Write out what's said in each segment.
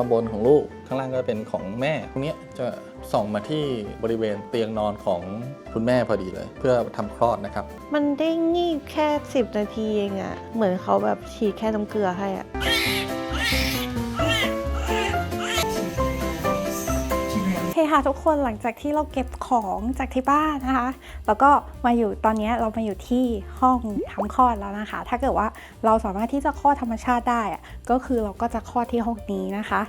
ข้างบนของลูก ข้างล่างก็เป็นของแม่ตรงนี้จะส่องมาที่บริเวณเตียงนอนของคุณแม่พอดีเลย เพื่อทำคลอดนะครับ มันได้งีบแค่ 10 นาทีเองอะเหมือนเขาแบบฉีดแค่น้ำเกลือให้อะ ค่ะทุกคนหลังจากที่เราเก็บของจากที่บ้านนะคะ แล้วก็มาอยู่ตอนนี้เรามาอยู่ที่ห้องทำคลอดแล้วนะคะ ถ้าเกิดว่าเราสามารถที่จะคลอดธรรมชาติได้ก็คือเราก็จะคลอดที่ห้องนี้นะคะ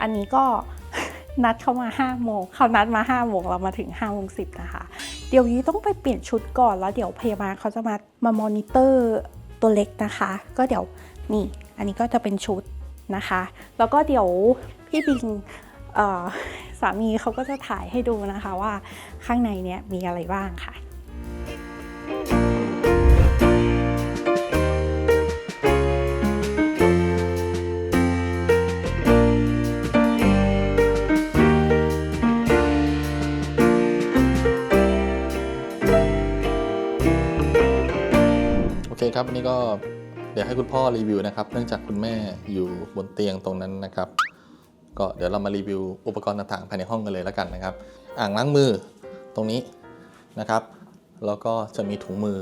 อันนี้ก็นัดเข้ามา5โมงเขานัดมา5โมงเรามาถึง5โมง10นะคะ เดี๋ยวนี้ต้องไปเปลี่ยนชุดก่อนแล้วเดี๋ยวพยาบาลเขาจะมามามอนิเตอร์ตัวเล็กนะคะ ก็เดี๋ยวนี่อันนี้ก็จะเป็นชุดนะคะ แล้วก็เดี๋ยวพี่บิงามีเขาก็จะถ่ายให้ดูนะคะว่าข้างในเนี้ยมีอะไรบ้างค่ะโอเคครับวันนี้ก็เดี๋ยวให้คุณพ่อรีวิวนะครับ เนื่องจากคุณแม่อยู่บนเตียงตรงนั้นนะครับ ก็เดี๋ยวเรามารีวิวอุปกรณ์ต่างๆ ภายในห้องกันเลยแล้วกันนะครับ อ่างล้างมือตรงนี้นะครับ แล้วก็จะมีถุงมือ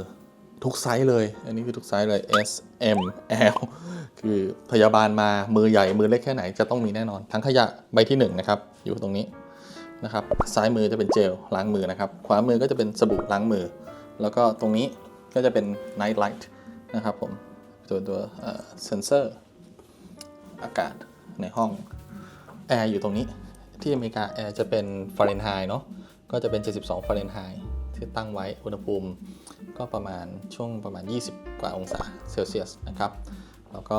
ทุกไซส์เลย อันนี้คือทุกไซส์เลย S M L คือพยาบาลมามือใหญ่มือเล็กแค่ไหนจะต้องมีแน่นอน ทั้งขยะใบที่1นงนะครับอยู่ตรงนี้นะครับซ้ายมือจะเป็นเจลล้างมือนะครับ ขวามือก็จะเป็นสบู่ล้างมือ แล้วก็ตรงนี้ก็จะเป็น night light นะครับผมตัวตัวเซนเซอร์อากาศในห้อง แอร์อยู่ตรงนี้ ที่อเมริกาแอร์จะเป็นฟาเรนไฮต์เนาะก็จะเป็น 72ฟาเรนไฮต์ที่ตั้งไว้อุณหภูมิ ก็ประมาณช่วงประมาณ 20 กว่าองศาเซลเซียสนะครับ แล้วก็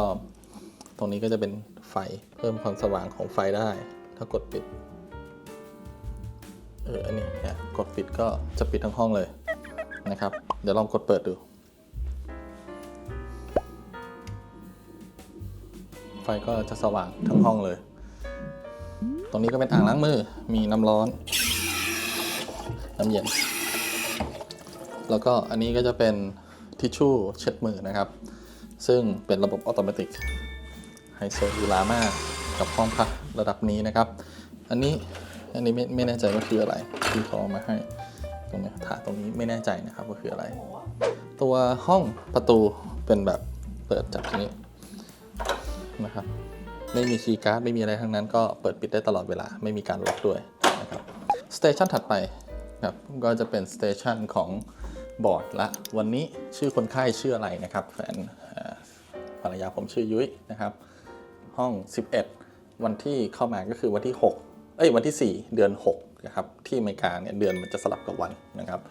ตรงนี้ก็จะเป็นไฟเพิ่มความสว่างของไฟได้ ถ้ากดปิดเอออันนี้เนี่ยกดปิดก็จะปิดทั้งห้องเลยนะครับ เดี๋ยวลองกดเปิดดู ไฟก็จะสว่างทั้งห้องเลย ตรงนี้ก็เป็นอ่างล้างมือ มีน้ำร้อน น้ำเย็น แล้วก็อันนี้ก็จะเป็นทิชชู่เช็ดมือนะครับ ซึ่งเป็นระบบอัตโนมัติไฮโซดูลามากกับห้องพักระดับนี้นะครับ อันนี้อันนี้ไม่ไม่แน่ใจว่าคืออะไรที่เขาเอามาให้ตรงนี้ถาตรงนี้ไม่แน่ใจนะครับว่าคืออะไร ตัวห้องประตูเป็นแบบเปิดจากนี้นะครับ ไม่มีคีย์การ์ดไม่มีอะไรทั้งนั้นก็เปิดปิดได้ตลอดเวลาไม่มีการล็อกด้วยนะครับสเตชันถัดไปครับก็จะเป็นสเตชันของบอร์ดละวันนี้ชื่อคนไข้ชื่ออะไรนะครับแฟนภรรยาผมชื่อยุ้ยนะครับ ห้อง 11 วันที่เข้ามาก็คือวันที่6เอ้ยวันที่ 4 เดือน6นะครับที่อเมริกาเนี่ยเดือนมันจะสลับกับวันนะครับ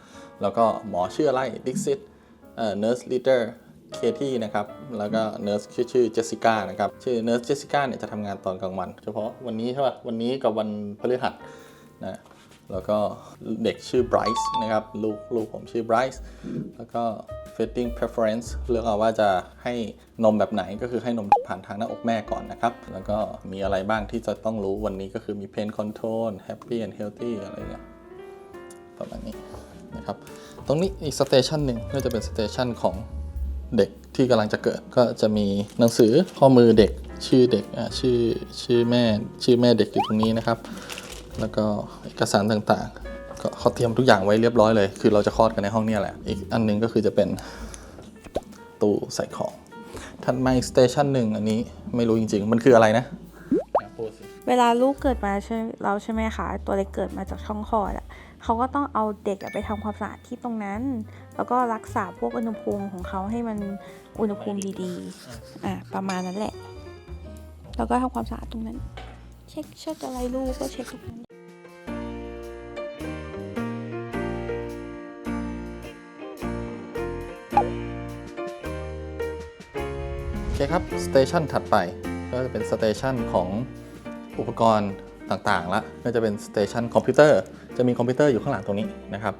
แล้วก็หมอชื่ออะไรดิกซิตเอ่อ nurse leader เเคที่นะครับ แล้วก็ nurse ชื่อชื่อเจสสิก้านะครับ ชื่อ nurse เจสสิก้าเนี่ยจะทำงานตอนกลางวัน เฉพาะวันนี้ใช่ป่ะ วันนี้กับวันพฤหัสนะแล้วก็เด็กชื่อ Bryce นะครับลูกลูกผมชื่อ Bryce แล้วก็ feeding preference เลือกเอาว่าจะให้นมแบบไหนก็คือให้นมผ่านทางหน้าอกแม่ก่อนนะครับ แล้วก็มีอะไรบ้างที่จะต้องรู้วันนี้ก็คือมี pain control happy and healthy อะไรเงี้ยประมาณนี้นะครับ ตรงนี้อีกสเตชันหนึ่งก็จะเป็นสเตชันของ เด็กที่กำลังจะเกิดก็จะมีหนังสือข้อมือเด็กชื่อเด็กอะชื่อชื่อแม่ชื่อแม่เด็กอยู่ตรงนี้นะครับ แล้วก็เอกสารต่างๆ ก็เขาเตรียมทุกอย่างไว้เรียบร้อยเลย คือเราจะคลอดกันในห้องเนี้แหละ อีกอันหนึงก็คือจะเป็นตู้ใส่ของถัดมาอีกสเตชันหนึ่งอันนี้ไม่รู้จริง ๆ มันคืออะไรนะอะพูดสิเวลาลูกเกิดมาใช่เราใช่ไหมคะ ตัวเล็กเกิดมาจากช่องคลอดอะเขาก็ต้องเอาเด็กอะไปทำความสะอาดที่ตรงนั้น แล้วก็รักษาพวกอุณหภูมิของเขาให้มันอุณหภูมิดีๆ อะประมาณนั้นแหละ แล้วก็ทำความสะอาดตรงนั้น เช็คเช็คอะไรลูกก็เช็คตรงนั้นโอเคครับ สเตชันถัดไปก็จะเป็นสเตชันของอุปกรณ์ต่างๆละก็จะเป็นสเตชันคอมพิวเตอร์ จะมีคอมพิวเตอร์อยู่ข้างหลังตรงนี้นะครับ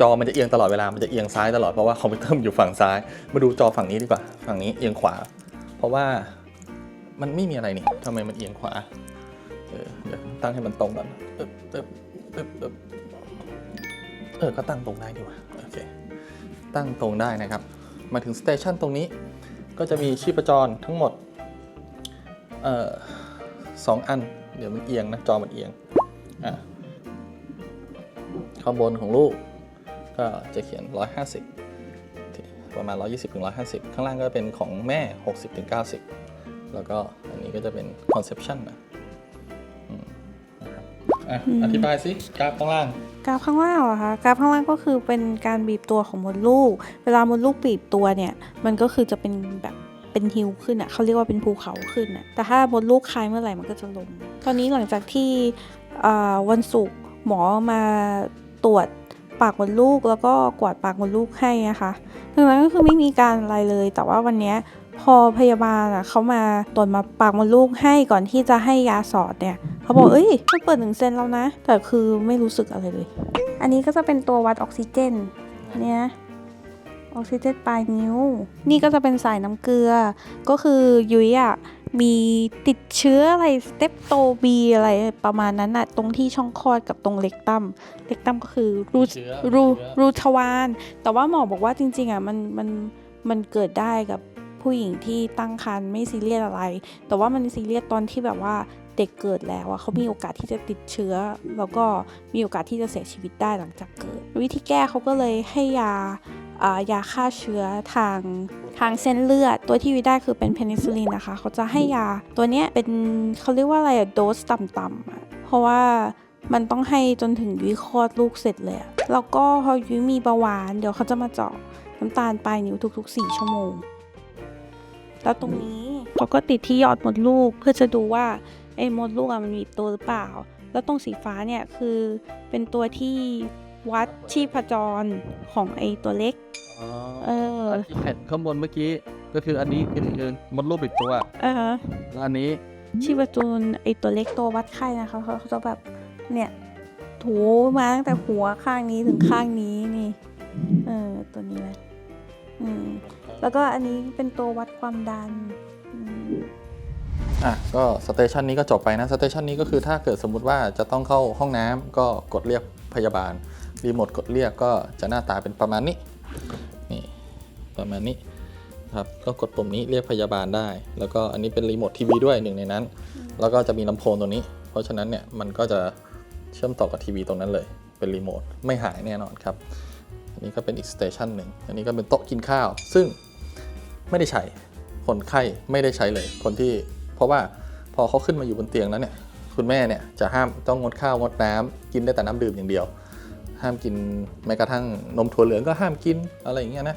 จอมันจะเอียงตลอดเวลา มันจะเอียงซ้ายตลอดเพราะว่าคอมพิวเตอร์มันอยู่ฝั่งซ้าย มาดูจอฝั่งนี้ดีกว่า ฝั่งนี้เอียงขวา เพราะว่ามันไม่มีอะไรนี่ทำไมมันเอียงขวา เออเดี๋ยวตั้งให้มันตรงก่อนเอบเอบเออเออ ก็ตั้งตรงได้ดีกว่า โอเค ตั้งตรงได้นะครับ มาถึงสเตชันตรงนี้ ก็จะมีชีพจรทั้งหมด เอ่อ2อัน เดี๋ยวมันเอียงนะ จอมันเอียง อะข้างบนของลูก ก็จะเขียน 150ที่ประมาณ 120ถึง150 ข้างล่างก็เป็นของแม่ 60ถึง90 แล้วก็อันนี้ก็จะเป็น conception นะอืมนะครับอะอธิบายสิกราฟข้างล่าง กราฟข้างล่างเหรอคะกราฟข้างล่างก็คือเป็นการบีบตัวของมดลูก เวลามดลูกบีบตัวเนี่ย มันก็คือจะเป็นแบบเป็นฮิวขึ้นอะเขาเรียกว่าเป็นภูเขาขึ้นอะแต่ถ้ามดลูกคลายเมื่อไหร่มันก็จะลง ตอนนี้หลังจากที่อ่าวันศุกร์หมอมาตรวจ ปากมดลูกแล้วก็กวาดปากมดลูกให้นะคะดังนั้นก็คือไม่มีการอะไรเลย แต่ว่าวันเนี้ยพอพยาบาลอะเขามาตรวจมาปากมดลูกให้ก่อนที่จะให้ยาสอดเนี่ยเขาบอกเอ้ยมันเปิดหนึ่งเซนแล้วนะ แต่คือไม่รู้สึกอะไรเลย อันนี้ก็จะเป็นตัววัดออกซิเจนเนี่ยออกซิเจนปลายนิ้ว นี่ก็จะเป็นสายน้ำเกลือ ก็คือยุ้ยอะ มีติดเชื้ออะไรสเตปโตบีอะไรประมาณนั้นอะตรงที่ช่องคลอดกับตรงเล็กตัมเล็กตัมก็คือรูเชื้อรูเชื้อรูทวารแต่ว่าหมอบอกว่าจริงๆอะมันมันมันเกิดได้กับ ผู้หญิงที่ตั้งครรภ์ไม่ซีเรียสอะไร แต่ว่ามันซีเรียสตอนที่แบบว่าเด็กเกิดแล้วอะเขามีโอกาสที่จะติดเชื้อ แล้วก็มีโอกาสที่จะเสียชีวิตได้หลังจากเกิด วิธีแก้เขาก็เลยให้ยาอายาฆ่าเชื้อทางทางเส้นเลือด ตัวที่วิได้คือเป็นเพนิซิลลินนะคะ เขาจะให้ยาตัวเนี้ยเป็นเขาเรียกว่าอะไรอะโดสต่ำๆเพราะว่ามันต้องให้จนถึงยุ้ยคลอดลูกเสร็จเลยอะแล้วก็พอยุ้ยมีเบาหวาน เดี๋ยวเขาจะมาเจาะน้ำตาลปลายนิ้วทุกๆ 4 ชั่วโมง แล้วตรงนี้เขาก็ติดที่ยอดมดลูกเพื่อจะดูว่าไอ้มดลูกอะมันมีตัวหรือเปล่า แล้วตรงสีฟ้าเนี่ยคือเป็นตัวที่วัดชีพจรของไอ้ตัวเล็กอ๋อเออที่แผ่นข้างบนเมื่อกี้ก็คืออันนี้คือคือมดลูกปิดตัวเออแล้วอันนี้ชีพจรไอ้ตัวเล็กตัววัดไข้นะคะเขาเขาจะแบบเนี่ยถูมาตั้งแต่หัวข้างนี้ถึงข้างนี้นี่ เออตัวนี้แหละ อืมแล้วก็อันนี้เป็นตัววัดความดันอืมอะก็สเตชันนี้ก็จบไปนะสเตชันนี้ก็คือถ้าเกิดสมมุติว่าจะต้องเข้าห้องน้ำก็กดเรียกพยาบาลรีโมทกดเรียกก็จะหน้าตาเป็นประมาณนี้นี่ประมาณนี้ครับก็กดปุ่มนี้เรียกพยาบาลได้ แล้วก็อันนี้เป็นรีโมททีวีด้วยหนึ่งในนั้น แล้วก็จะมีลำโพงตรงนี้ เพราะฉะนั้นเนี่ยมันก็จะเชื่อมต่อกับทีวีตรงนั้นเลย เป็นรีโมทไม่หายแน่นอนครับอั นนี้ก็เป็นอีกสเตชันหนึ่งอันนี้ก็เป็นโต๊ะกินข้าว ซึ่งไม่ได้ใช้คนไข้ไม่ได้ใช้เลยคนที่ เพราะว่าพอเขาขึ้นมาอยู่บนเตียงแล้วเนี่ยคุณแม่เนี่ยจะห้ามต้องงดข้าวงดน้ำกินได้แต่น้ำดื่มอย่างเดียว ห้ามกินแม้กระทั่งนมถั่วเหลืองก็ห้ามกินอะไรอย่างเงี้ยนะ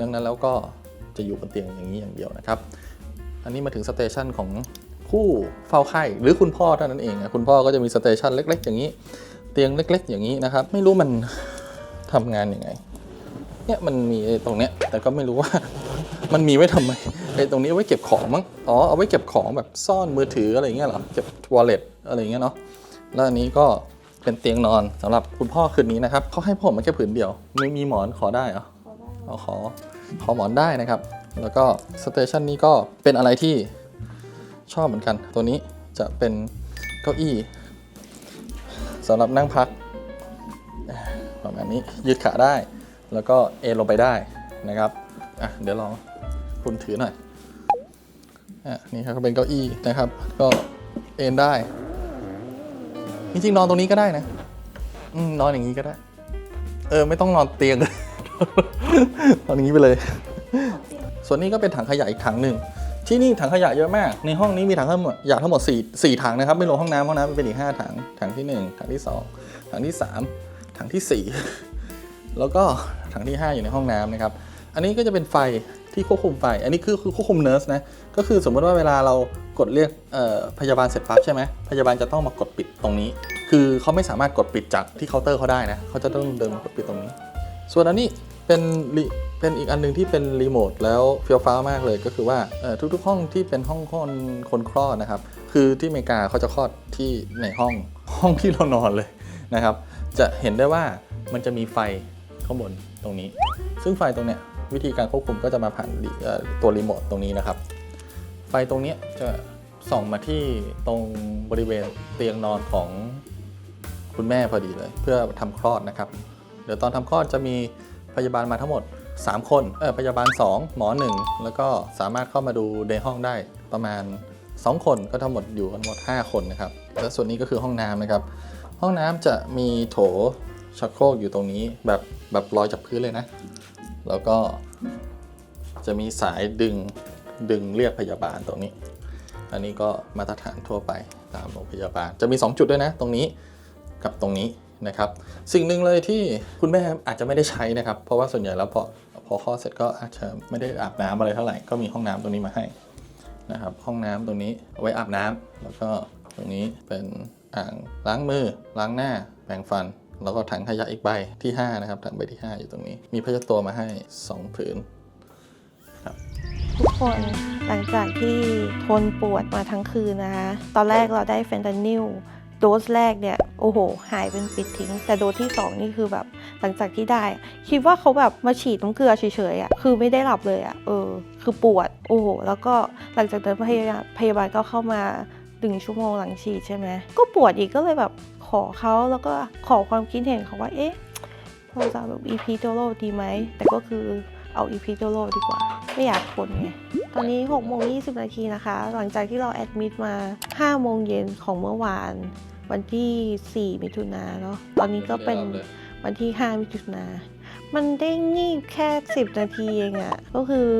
ดังนั้นแล้วก็จะอยู่บนเตียงอย่างนี้อย่างเดียวนะครับ อันนี้มาถึงสเตชันของผู้เฝ้าไข้หรือคุณพ่อเท่านั้นเองอะคุณพ่อก็จะมีสเตชันเล็ก ๆ อย่างนี้ เตียงเล็ก ๆ อย่างนี้นะครับ ไม่รู้มัน ทำงานยังไง เนี่ยมันมีไอ้ตรงเนี้ย แต่ก็ไม่รู้ว่า มันมีไว้ทำไมไอ้ตรงนี้เอาไว้เก็บของมั้ง อ๋อ เอาไว้เก็บของแบบซ่อนมือถืออะไรอย่างเงี้ยเหรอ เก็บ wallet อะไรอย่างเงี้ยเนาะ แล้วอันนี้ก็เป็นเตียงนอนสำหรับคุณพ่อคืนนี้นะครับเขาให้ผมมาแค่ผืนเดียว ไม่มีหมอนขอได้เหรอเอาขอขอหมอนได้นะครับ แล้วก็สเตชันนี้ก็เป็นอะไรที่ชอบเหมือนกัน ตัวนี้จะเป็นเก้าอี้สำหรับนั่งพัก ประมาณนี้ยืดขาได้ แล้วก็เอนลงไปได้นะครับอะเดี๋ยวลองคุณถือหน่อยอะนี่ครับก็เป็นเก้าอี้นะครับ ก็เอนได้จริงๆนอนตรงนี้ก็ได้นะอนอนอย่างนี้ก็ได้ เออ ไม่ต้องนอนเตียงนอนอย่างนี้ไปเลย ส่วนนี้ก็เป็นถังขยะอีกถังหนึ่งที่นี่ถังขยะเยอะมาก ในห้องนี้มีถังขยะทั้งหมด4 4ถังนะครับ ไม่รวมห้องน้ำห้องน้ำเป็นอีก5ถัง ถังที่ 1 ถังที่ 2 ถังที่ 3 ถังทีสี่ 4 แล้วก็ถังที่ 5 อยู่ในห้องน้ำนะครับ อันนี้ก็จะเป็นไฟที่ควบคุมไฟ อันนี้คือคือควบคุมเนิร์สนะ ก็คือสมมติว่าเวลาเรากดเรียกพยาบาลเสร็จปั๊บใช่ไหมพยาบาลจะต้องมากดปิดตรงนี้ คือเขาไม่สามารถกดปิดจากที่เคาน์เตอร์เขาได้นะ เขาจะต้องเดินมากดปิดตรงนี้ ส่วนอันนี้เป็นเป็นอีกอันหนึงที่เป็นรีโมทแล้วเฟี้ยวฟ้ามากเลยก็คือว่าทุกๆ ห้องที่เป็นห้องคนคนคลอดนะครับ คือที่อเมริกาเขาจะคลอดที่ในห้องห้องที่เรานอนเลยนะครับ จะเห็นได้ว่ามันจะมีไฟข้างบนตรงนี้ ซึ่งไฟตรงเนี้ยวิธีการควบคุมก็จะมาผ่านตัวรีโมทตรงนี้นะครับ ไฟตรงนี้จะส่องมาที่ตรงบริเวณเตียงนอนของคุณแม่พอดีเลย เพื่อทำคลอดนะครับ เดี๋ยวตอนทำคลอดจะมีพยาบาลมาทั้งหมด 3 คนเออพยาบาล 2 หมอ 1 แล้วก็สามารถเข้ามาดูในห้องได้ประมาณ 2 คนก็ทั้งหมดอยู่กันหมด 5 คนนะครับ และส่วนนี้ก็คือห้องน้ำนะครับ ห้องน้ำจะมีโถชักโครกอยู่ตรงนี้แบบแบบลอยจากพื้นเลยนะ แล้วก็จะมีสายดึงดึงเรียกพยาบาลตรงนี้ อันนี้ก็มาตรฐานทั่วไปตามโรงพยาบาล จะมี 2 จุดด้วยนะ ตรงนี้กับตรงนี้นะครับ สิ่งหนึ่งเลยที่คุณแม่อาจจะไม่ได้ใช้นะครับ เพราะว่าส่วนใหญ่แล้วพอพอคลอดเสร็จก็อาจจะไม่ได้อาบน้ำอะไรเท่าไหร่ ก็มีห้องน้ำตรงนี้มาให้นะครับ ห้องน้ำตรงนี้เอาไว้อาบน้ำแล้วก็ตรงนี้เป็น อ่างล้างมือ ล้างหน้า แปรงฟัน แล้วก็ถังขยะอีกใบที่ 5 นะครับ ถังใบที่ 5 อยู่ตรงนี้ มีผ้าเช็ดตัวมาให้ 2 ผืนทุกคนหลังจากที่ทนปวดมาทั้งคืนนะคะ ตอนแรกเราได้เฟนตานิลโดสแรกเนี่ย โอ้โห หายเป็นปิดทิ้ง แต่โดสที่ 2 นี่คือแบบ หลังจากที่ได้ คิดว่าเขาแบบมาฉีดน้ำเกลือเฉยๆอะ่ะคือไม่ได้หลับเลยอะ่ะเออ คือปวด โอ้โห แล้วก็หลังจากนั้นพยาบาลพยาบาลก็เข้ามา ดึงชั่วโมงหลังฉีดใช่ไหมก็ปวดอีกก็เลยแบบขอเขาแล้วก็ขอความคิดเห็นเขาว่าเอ๊ะเราจะแบบ EP โดโลดีไหม แต่ก็คือเอา EP โดโลดีกว่า ไม่อยากทนไง ตอนนี้6โมง20 นาทีนะคะ หลังจากที่เราแอดมิดมา5โมงเย็นของเมื่อวาน วันที่ 4 มิถุนาเนาะตอนนี้ก็เป็นวันที่ 5 มิถุนา มันได้งีบแค่ 10 นาทีเองอะก็คือ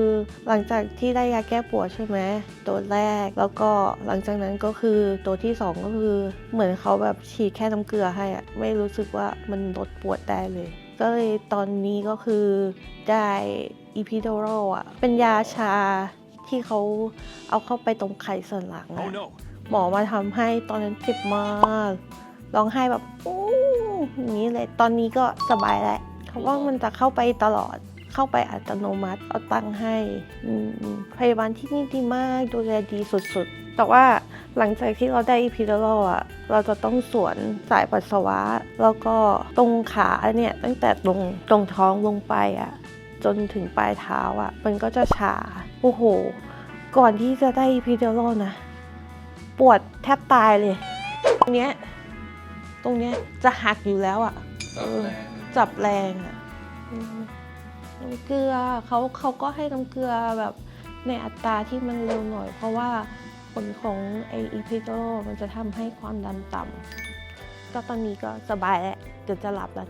หลังจากที่ได้ยาแก้ปวดใช่ไหมตัวแรกแล้วก็หลังจากนั้นก็คือตัวที่ 2 ก็คือเหมือนเขาแบบฉีดแค่น้ำเกลือให้อะไม่รู้สึกว่ามันลดปวดได้เลย ก็เลยตอนนี้ก็คือได้อีพิโดโรอะเป็นยาชาที่เขาเอาเข้าไปตรงไขสันหลังอะหมอมาทำให้ตอนนั้นเจ็บมากร้องไห้แบบอู้อย่างนี้เลยตอนนี้ก็สบายแล้ว เขาว่ามันจะเข้าไปตลอดเข้าไปอัตโนมัติเอาตังค์ให้พยาบาลที่นี่ดีมากดูแลดีสุดๆ แต่ว่าหลังจากที่เราได้อีพิโดโรอะเราจะต้องสวนสายปัสสาวะ แล้วก็ตรงขาเนี่ยตั้งแต่ตรงตรงท้องลงไปอะจนถึงปลายเท้าอะ มันก็จะชาโอ้โห ก่อนที่จะได้อีพิโดโรนะ ปวดแทบตายเลย ตรงเนี้ยตรงเนี้ยจะหักอยู่แล้วอะ จับแรงอะน้ำเกลือเขาเขาก็ให้น้ำเกลือแบบในอัตราที่มันเร็วหน่อย เพราะว่าผลของไออีพิโตมันจะทำให้ความดันต่ำก็ตอนนี้ก็สบายแล้วเดี๋ยวจะหลับแล้ว